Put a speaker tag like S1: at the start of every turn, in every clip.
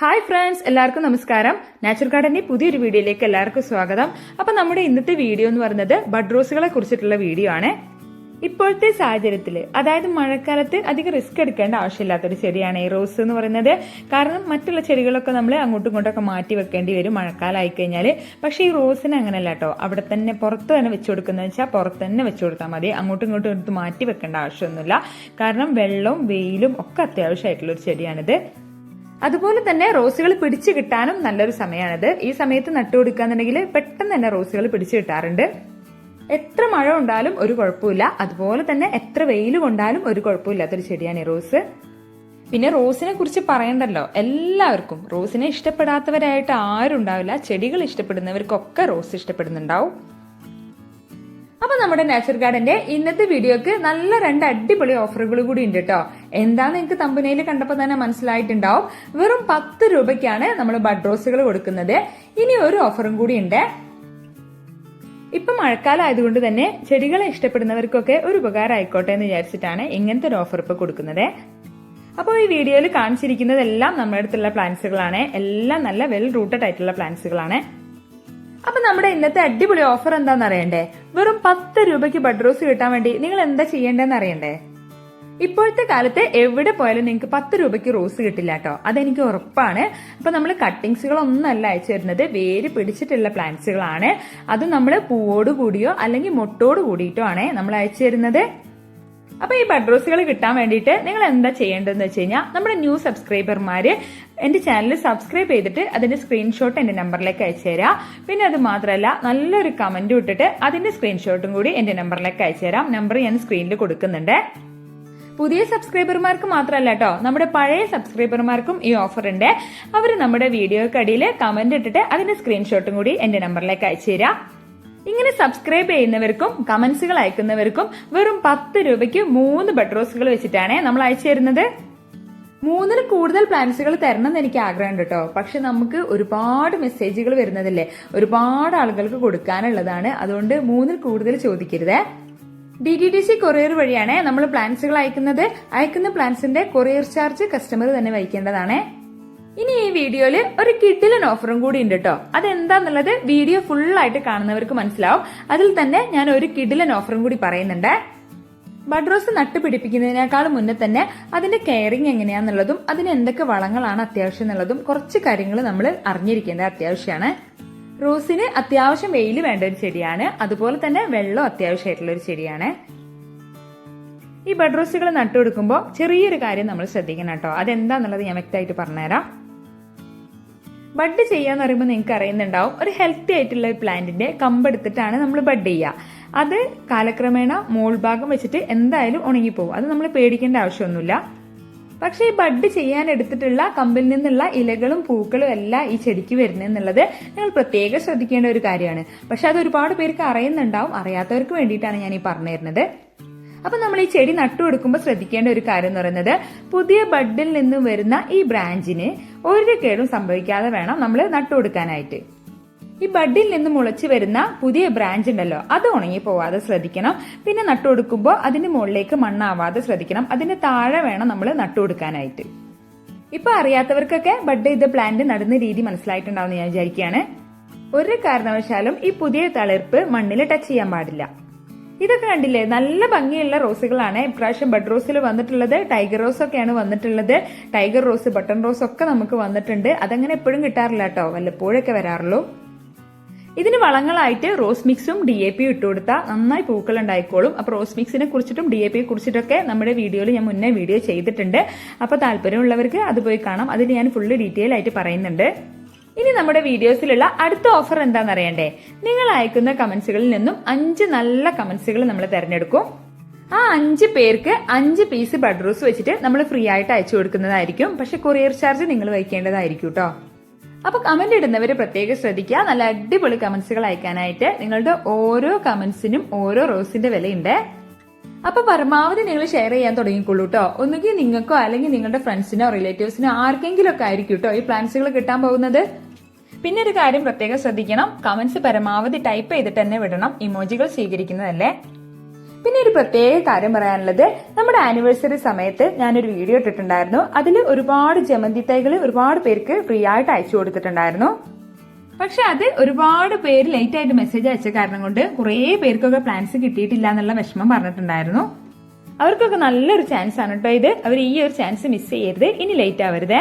S1: Hi friends എല്ലാവർക്കും നമസ്കാരം. Natural ഗാർഡന്റെ പുതിയൊരു വീഡിയോയിലേക്ക് എല്ലാവർക്കും സ്വാഗതം. അപ്പൊ നമ്മുടെ ഇന്നത്തെ വീഡിയോ എന്ന് പറയുന്നത് ബഡ് റോസുകളെ കുറിച്ചിട്ടുള്ള വീഡിയോ ആണ്. ഇപ്പോഴത്തെ സാഹചര്യത്തിൽ അതായത് മഴക്കാലത്ത് അധികം റിസ്ക് എടുക്കേണ്ട ആവശ്യമില്ലാത്തൊരു ചെടിയാണ് ഈ റോസ് എന്ന് പറയുന്നത്. കാരണം മറ്റുള്ള ചെടികളൊക്കെ നമ്മൾ അങ്ങോട്ടും ഇങ്ങോട്ടൊക്കെ മാറ്റി വെക്കേണ്ടി വരും മഴക്കാലം ആയി കഴിഞ്ഞാൽ പക്ഷേ ഈ റോസിന് അങ്ങനെയല്ല കേട്ടോ അവിടെ തന്നെ പുറത്ത് തന്നെ വെച്ചു കൊടുക്കുന്നത് വെച്ചാൽ പുറത്ത് തന്നെ വെച്ചു കൊടുത്താൽ മതി. അങ്ങോട്ടും ഇങ്ങോട്ടും എടുത്ത് മാറ്റി വെക്കേണ്ട ആവശ്യമൊന്നുമില്ല. കാരണം വെള്ളവും വെയിലും ഒക്കെ അത്യാവശ്യമായിട്ടുള്ള ഒരു ചെടിയാണിത്. അതുപോലെ തന്നെ റോസുകൾ പിടിച്ചു കിട്ടാനും നല്ലൊരു സമയമാണിത് ഈ സമയത്ത് നട്ടു നട്ടുകൊടുക്കുകയെന്നുണ്ടെങ്കിൽ പെട്ടെന്ന് തന്നെ റോസുകൾ പിടിച്ചു കിട്ടാറുണ്ട്. എത്ര മഴ ഉണ്ടാലും ഒരു കുഴപ്പമില്ല. അതുപോലെ തന്നെ എത്ര വെയിൽ ഉണ്ടാലും ഒരു കുഴപ്പമില്ലാത്തൊരു ചെടിയാണ് ഈ റോസ്. പിന്നെ റോസിനെ കുറിച്ച് പറയണ്ടല്ലോ. എല്ലാവർക്കും റോസിനെ ഇഷ്ടപ്പെടാത്തവരായിട്ട് ആരും ഉണ്ടാവില്ല ചെടികൾ ഇഷ്ടപ്പെടുന്നവർക്കൊക്കെ റോസ് ഇഷ്ടപ്പെടുന്നുണ്ടാവും. അപ്പൊ നമ്മുടെ നേച്ചർ ഗാർഡന്റെ ഇന്നത്തെ വീഡിയോക്ക് നല്ല രണ്ട് അടിപൊളി ഓഫറുകൾ കൂടി ഉണ്ട് കേട്ടോ എന്താന്ന് നിങ്ങൾക്ക് തമ്പനയിൽ കണ്ടപ്പോൾ തന്നെ മനസ്സിലായിട്ടുണ്ടാവും. വെറും പത്ത് രൂപയ്ക്കാണ് നമ്മൾ ബഡ് റോസുകൾ കൊടുക്കുന്നത്. ഇനി ഒരു ഓഫറും കൂടി ഉണ്ട്. ഇപ്പൊ മഴക്കാലം ആയതുകൊണ്ട് തന്നെ ചെടികളെ ഇഷ്ടപ്പെടുന്നവർക്കൊക്കെ ഒരു ഉപകാരം ആയിക്കോട്ടെ എന്ന് വിചാരിച്ചിട്ടാണ് ഇങ്ങനത്തെ ഒരു ഓഫർ ഇപ്പൊ കൊടുക്കുന്നത്. അപ്പോൾ ഈ വീഡിയോയിൽ കാണിച്ചിരിക്കുന്നതെല്ലാം നമ്മുടെ അടുത്തുള്ള പ്ലാന്റ്സുകളാണ് എല്ലാം നല്ല വെൽ റൂട്ടഡ് ആയിട്ടുള്ള പ്ലാന്റ്സുകളാണ് അപ്പൊ നമ്മുടെ ഇന്നത്തെ അടിപൊളി ഓഫർ എന്താണെന്ന് അറിയണ്ടേ? വെറും പത്ത് രൂപയ്ക്ക് ബഡ് റോസ് കിട്ടാൻ വേണ്ടി നിങ്ങൾ എന്താ ചെയ്യേണ്ടതെന്ന് അറിയണ്ടേ? ഇപ്പോഴത്തെ കാലത്ത് എവിടെ പോയാലും നിങ്ങൾക്ക് പത്ത് രൂപയ്ക്ക് റോസ് കിട്ടില്ല കേട്ടോ. അതെനിക്ക് ഉറപ്പാണ്. അപ്പൊ നമ്മൾ കട്ടിങ്സുകളൊന്നല്ല അയച്ചു തരുന്നത്. വേര് പിടിച്ചിട്ടുള്ള പ്ലാന്റ്സുകളാണ് അത് നമ്മൾ പൂവോട് കൂടിയോ അല്ലെങ്കിൽ മുട്ടോട് കൂടിയിട്ടോ ആണ് നമ്മൾ അയച്ചു തരുന്നത്. അപ്പൊ ഈ ബഡ് റോസുകൾ കിട്ടാൻ വേണ്ടിയിട്ട് നിങ്ങൾ എന്താ ചെയ്യേണ്ടതെന്ന് വെച്ച് കഴിഞ്ഞാൽ നമ്മുടെ ന്യൂ സബ്സ്ക്രൈബർമാര് എന്റെ ചാനൽ സബ്സ്ക്രൈബ് ചെയ്തിട്ട് അതിന്റെ സ്ക്രീൻഷോട്ട് എന്റെ നമ്പറിലേക്ക് അയച്ചു തരാം. പിന്നെ അത് മാത്രമല്ല നല്ലൊരു കമന്റ് ഇട്ടിട്ട് അതിന്റെ സ്ക്രീൻഷോട്ടും കൂടി എന്റെ നമ്പറിലേക്ക് അയച്ചു തരാം. നമ്പർ ഞാൻ സ്ക്രീനിൽ കൊടുക്കുന്നുണ്ട്. പുതിയ സബ്സ്ക്രൈബർമാർക്ക് മാത്രമല്ല കേട്ടോ നമ്മുടെ പഴയ സബ്സ്ക്രൈബർമാർക്കും ഈ ഓഫർ ഉണ്ട്. അവർ നമ്മുടെ വീഡിയോക്കടിയിൽ കമന്റ് ഇട്ടിട്ട് അതിന്റെ സ്ക്രീൻഷോട്ടും കൂടി എന്റെ നമ്പറിലേക്ക് അയച്ചു തരാം. ഇങ്ങനെ സബ്സ്ക്രൈബ് ചെയ്യുന്നവർക്കും കമന്റ്സുകൾ അയക്കുന്നവർക്കും വെറും പത്ത് രൂപയ്ക്ക് മൂന്ന് ബെഡ്റോസുകൾ വെച്ചിട്ടാണ് നമ്മൾ അയച്ചു തരുന്നത്. മൂന്നിൽ കൂടുതൽ പ്ലാൻസുകൾ തരണം എന്ന് എനിക്ക് ആഗ്രഹമുണ്ട് കേട്ടോ. പക്ഷെ നമുക്ക് ഒരുപാട് മെസ്സേജുകൾ വരുന്നതല്ലേ? ഒരുപാട് ആളുകൾക്ക് കൊടുക്കാനുള്ളതാണ്. അതുകൊണ്ട് മൂന്നിൽ കൂടുതൽ ചോദിക്കരുത്. D D T C courier വഴിയാണ് നമ്മൾ പ്ലാൻസുകൾ അയക്കുന്നത്. അയക്കുന്ന പ്ലാൻസിന്റെ കൊറിയർ ചാർജ് കസ്റ്റമർ തന്നെ വഹിക്കേണ്ടതാണ്. ഇനി ഈ വീഡിയോയിൽ ഒരു കിഡിലൻ ഓഫറും കൂടി ഉണ്ട് കേട്ടോ അതെന്താന്നുള്ളത് വീഡിയോ ഫുൾ ആയിട്ട് കാണുന്നവർക്ക് മനസ്സിലാവും. അതിൽ തന്നെ ഞാൻ ഒരു കിഡിലൻ ഓഫറും കൂടി പറയുന്നുണ്ട്. ബഡ് റോസ് നട്ടുപിടിപ്പിക്കുന്നതിനേക്കാൾ മുന്നേ തന്നെ അതിന്റെ കെയറിങ് എങ്ങനെയാന്നുള്ളതും അതിന് എന്തൊക്കെ വളങ്ങളാണ് അത്യാവശ്യം എന്നുള്ളതും കുറച്ച് കാര്യങ്ങൾ നമ്മൾ അറിഞ്ഞിരിക്കേണ്ടത് അത്യാവശ്യമാണ് റോസിന് അത്യാവശ്യം വെയിൽ വേണ്ട ഒരു ചെടിയാണ്. അതുപോലെ തന്നെ വെള്ളം അത്യാവശ്യമായിട്ടുള്ള ഒരു ചെടിയാണ്. ഈ ബഡ് റോസുകൾ നട്ടുകൊടുക്കുമ്പോൾ ചെറിയൊരു കാര്യം നമ്മൾ ശ്രദ്ധിക്കണം കേട്ടോ അതെന്താന്നുള്ളത് ഞാൻ വ്യക്തമായിട്ട് പറഞ്ഞുതരാം. ബഡ് ചെയ്യാന്ന് പറയുമ്പോൾ നിങ്ങൾക്ക് അറിയുന്നുണ്ടാവും. ഒരു ഹെൽത്തി ആയിട്ടുള്ള ഒരു പ്ലാന്റിന്റെ കമ്പെടുത്തിട്ടാണ് നമ്മൾ ബഡ് ചെയ്യുക അത് കാലക്രമേണ മോൾ ഭാഗം വെച്ചിട്ട് എന്തായാലും ഉണങ്ങിപ്പോകും അത് നമ്മൾ പേടിക്കേണ്ട ആവശ്യമൊന്നുമില്ല. പക്ഷേ ഈ ബഡ് ചെയ്യാൻ എടുത്തിട്ടുള്ള കമ്പിൽ നിന്നുള്ള ഇലകളും പൂക്കളും എല്ലാം ഈ ചെടിക്ക് വരുന്നെന്നുള്ളത് നിങ്ങൾ പ്രത്യേകം ശ്രദ്ധിക്കേണ്ട ഒരു കാര്യമാണ്. പക്ഷെ അത് ഒരുപാട് പേർക്ക് അറിയുന്നുണ്ടാവും. അറിയാത്തവർക്ക് വേണ്ടിയിട്ടാണ് ഞാൻ ഈ പറഞ്ഞു തരുന്നത്. അപ്പൊ നമ്മൾ ഈ ചെടി നട്ടു കൊടുക്കുമ്പോൾ ശ്രദ്ധിക്കേണ്ട ഒരു കാര്യം എന്ന് പറയുന്നത് പുതിയ ബഡിൽ നിന്നും വരുന്ന ഈ ബ്രാഞ്ചിന് ഒരു കേടും സംഭവിക്കാതെ വേണം നമ്മൾ നട്ടു കൊടുക്കാനായിട്ട്. ഈ ബഡിൽ നിന്ന് മുളച്ചു വരുന്ന പുതിയ ബ്രാഞ്ച് ഉണ്ടല്ലോ അത് ഉണങ്ങി പോവാതെ ശ്രദ്ധിക്കണം. പിന്നെ നട്ടു നട്ടുകൊടുക്കുമ്പോൾ അതിന്റെ മുകളിലേക്ക് മണ്ണാവാതെ ശ്രദ്ധിക്കണം. അതിന്റെ താഴെ വേണം നമ്മൾ നട്ടു കൊടുക്കാനായിട്ട്. ഇപ്പൊ അറിയാത്തവർക്കൊക്കെ ബഡ് ചെയ്ത പ്ലാന്റ് നടുന്ന രീതി മനസ്സിലായിട്ടുണ്ടാവും ഞാൻ വിചാരിക്കുകയാണ്. ഒരു കാരണവശാലും ഈ പുതിയ തളിർപ്പ് മണ്ണിൽ ടച്ച് ചെയ്യാൻ പാടില്ല. ഇതൊക്കെ കണ്ടില്ലേ? നല്ല ഭംഗിയുള്ള റോസുകളാണ്. ഇപ്രാവശ്യം ബഡ് റോസിൽ വന്നിട്ടുള്ളത്. ടൈഗർ റോസ് ഒക്കെയാണ് വന്നിട്ടുള്ളത്. ടൈഗർ റോസ് ബട്ടൺ റോസ് ഒക്കെ നമുക്ക് വന്നിട്ടുണ്ട്. അതങ്ങനെ എപ്പോഴും കിട്ടാറില്ല കേട്ടോ വല്ലപ്പോഴൊക്കെ വരാറുള്ളൂ. ഇതിന് വളങ്ങളായിട്ട് റോസ് മിക്സും ഡി എ പിയും ഇട്ടുകൊടുത്താൽ നന്നായി പൂക്കൾ ഉണ്ടായിക്കോളും അപ്പോൾ റോസ് മിക്സിനെ കുറിച്ചിട്ടും ഡി എ പിയെ കുറിച്ചിട്ടൊക്കെ നമ്മുടെ വീഡിയോയിൽ ഞാൻ മുന്നേ വീഡിയോ ചെയ്തിട്ടുണ്ട്. അപ്പോൾ താല്പര്യമുള്ളവർക്ക് അത് പോയി കാണാം. അതിൽ ഞാൻ ഫുള്ള് ഡീറ്റെയിൽ ആയിട്ട് പറയുന്നുണ്ട്. ഇനി നമ്മുടെ വീഡിയോസിലുള്ള അടുത്ത ഓഫർ എന്താണെന്ന് അറിയണ്ടേ നിങ്ങൾ അയക്കുന്ന കമന്റ്സുകളിൽ നിന്നും അഞ്ച് നല്ല കമന്റ്സുകൾ നമ്മൾ തിരഞ്ഞെടുക്കും. ആ അഞ്ച് പേർക്ക് അഞ്ച് പീസ് ബഡ് റോസ് വെച്ചിട്ട് നമ്മൾ ഫ്രീ ആയിട്ട് അയച്ചു കൊടുക്കുന്നതായിരിക്കും. പക്ഷെ കൊറിയർ ചാർജ് നിങ്ങൾ വഹിക്കേണ്ടതായിരിക്കും കേട്ടോ അപ്പൊ കമന്റ് ഇടുന്നവര് പ്രത്യേകം ശ്രദ്ധിക്കുക. നല്ല അടിപൊളി കമന്റ്സുകൾ അയക്കാനായിട്ട് നിങ്ങളുടെ ഓരോ കമന്റ്സിനും ഓരോ റോസിന്റെ വിലയുണ്ട്. അപ്പൊ പരമാവധി നിങ്ങൾ ഷെയർ ചെയ്യാൻ തുടങ്ങിക്കൊള്ളൂ കേട്ടോ ഒന്നുകിൽ നിങ്ങൾക്കോ അല്ലെങ്കിൽ നിങ്ങളുടെ ഫ്രണ്ട്സിനോ റിലേറ്റീവ്സിനോ ആർക്കെങ്കിലും ഒക്കെ ആയിരിക്കും കേട്ടോ ഈ പ്ലാൻസുകൾ കിട്ടാൻ പോകുന്നത്. പിന്നെ ഒരു കാര്യം പ്രത്യേകം ശ്രദ്ധിക്കണം. കമന്റ്സ് പരമാവധി ടൈപ്പ് ചെയ്തിട്ട് തന്നെ വിടണം. ഇമോജികൾ സ്വീകരിക്കുന്നതല്ലേ? പിന്നെ ഒരു പ്രത്യേക കാര്യം പറയാനുള്ളത്. നമ്മുടെ ആനിവേഴ്സറി സമയത്ത് ഞാനൊരു വീഡിയോ ഇട്ടിട്ടുണ്ടായിരുന്നു. അതിൽ ഒരുപാട് ജമന്തി തൈകൾ ഒരുപാട് പേർക്ക് ഫ്രീ ആയിട്ട് അയച്ചു കൊടുത്തിട്ടുണ്ടായിരുന്നു. പക്ഷെ അത് ഒരുപാട് പേര് ലേറ്റ് ആയിട്ട് മെസ്സേജ് അയച്ച കാരണം കൊണ്ട് കുറേ പേർക്കൊക്കെ പ്ലാൻസ് കിട്ടിയിട്ടില്ല എന്നുള്ള വിഷമം പറഞ്ഞിട്ടുണ്ടായിരുന്നു. അവർക്കൊക്കെ നല്ലൊരു ചാൻസ് ആണ് കേട്ടോ ഇത്. അവർ ഈ ഒരു ചാൻസ് മിസ് ചെയ്യരുത്. ഇനി ലേറ്റ് ആവരുതേ.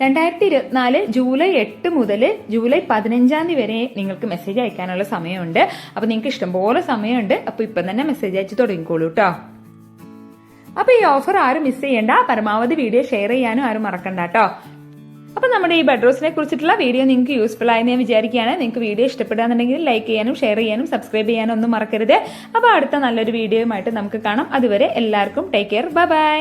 S1: രണ്ടായിരത്തി ഇരുപത്തിനാല് ജൂലൈ എട്ട് മുതൽ ജൂലൈ പതിനഞ്ചാം തീയതി വരെ നിങ്ങൾക്ക് മെസ്സേജ് അയക്കാനുള്ള സമയമുണ്ട്. അപ്പൊ നിങ്ങൾക്ക് ഇഷ്ടംപോലെ സമയമുണ്ട്. അപ്പൊ ഇപ്പം തന്നെ മെസ്സേജ് അയച്ച് തുടങ്ങിക്കോളൂ കേട്ടോ അപ്പൊ ഈ ഓഫർ ആരും മിസ് ചെയ്യേണ്ട. പരമാവധി വീഡിയോ ഷെയർ ചെയ്യാനും ആരും മറക്കണ്ട കേട്ടോ അപ്പൊ നമ്മുടെ ഈ ബെഡ്റോസിനെ കുറിച്ചിട്ടുള്ള വീഡിയോ നിങ്ങൾക്ക് യൂസ്ഫുൾ ആയെന്ന് ഞാൻ വിചാരിക്കുകയാണ്. നിങ്ങൾക്ക് വീഡിയോ ഇഷ്ടപ്പെടുകയാണെന്നുണ്ടെങ്കിൽ ലൈക്ക് ചെയ്യാനും ഷെയർ ചെയ്യാനും സബ്സ്ക്രൈബ് ചെയ്യാനും ഒന്നും മറക്കരുത്. അപ്പൊ അടുത്ത നല്ലൊരു വീഡിയോയുമായിട്ട് നമുക്ക് കാണാം. അതുവരെ എല്ലാവർക്കും ടേക്ക് കെയർ ബൈ ബൈ